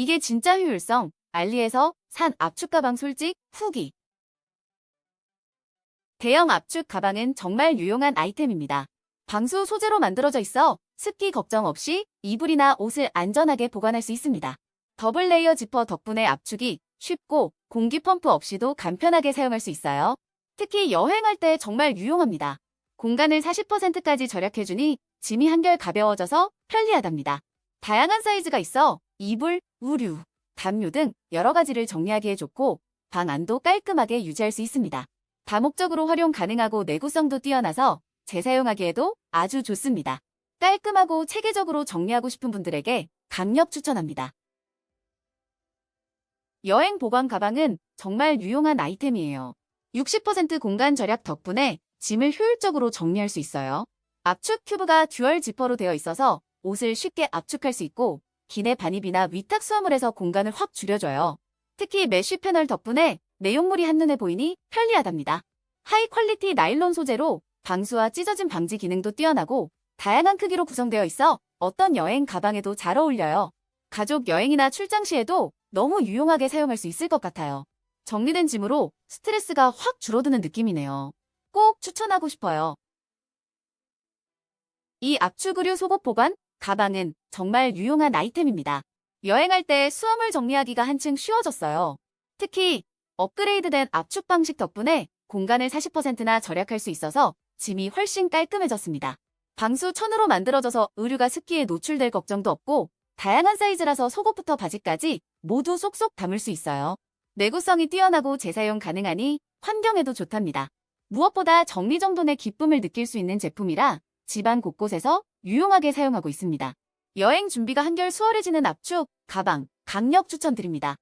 이게 진짜 효율성. 알리에서 산 압축 가방 솔직 후기. 대형 압축 가방은 정말 유용한 아이템입니다. 방수 소재로 만들어져 있어 습기 걱정 없이 이불이나 옷을 안전하게 보관할 수 있습니다. 더블 레이어 지퍼 덕분에 압축이 쉽고 공기 펌프 없이도 간편하게 사용할 수 있어요. 특히 여행할 때 정말 유용합니다. 공간을 40%까지 절약해주니 짐이 한결 가벼워져서 편리하답니다. 다양한 사이즈가 있어 이불, 우류, 담요 등 여러 가지를 정리하기에 좋고 방 안도 깔끔하게 유지할 수 있습니다. 다목적으로 활용 가능하고 내구성도 뛰어나서 재사용하기에도 아주 좋습니다. 깔끔하고 체계적으로 정리하고 싶은 분들에게 강력 추천합니다. 여행 보관 가방은 정말 유용한 아이템이에요. 60% 공간 절약 덕분에 짐을 효율적으로 정리할 수 있어요. 압축 큐브가 듀얼 지퍼로 되어 있어서 옷을 쉽게 압축할 수 있고 기내 반입이나 위탁 수화물에서 공간을 확 줄여줘요. 특히 메쉬 패널 덕분에 내용물이 한눈에 보이니 편리하답니다. 하이 퀄리티 나일론 소재로 방수와 찢어짐 방지 기능도 뛰어나고 다양한 크기로 구성되어 있어 어떤 여행 가방에도 잘 어울려요. 가족 여행이나 출장 시에도 너무 유용하게 사용할 수 있을 것 같아요. 정리된 짐으로 스트레스가 확 줄어드는 느낌이네요. 꼭 추천하고 싶어요. 이 압축 의류 속옷 보관 가방은 정말 유용한 아이템입니다. 여행할 때 수화물 정리하기가 한층 쉬워졌어요. 특히 업그레이드된 압축 방식 덕분에 공간을 40%나 절약할 수 있어서 짐이 훨씬 깔끔해졌습니다. 방수 천으로 만들어져서 의류가 습기에 노출될 걱정도 없고 다양한 사이즈라서 속옷부터 바지까지 모두 쏙쏙 담을 수 있어요. 내구성이 뛰어나고 재사용 가능하니 환경에도 좋답니다. 무엇보다 정리정돈의 기쁨을 느낄 수 있는 제품이라 집안 곳곳에서 유용하게 사용하고 있습니다. 여행 준비가 한결 수월해지는 압축, 가방, 강력 추천드립니다.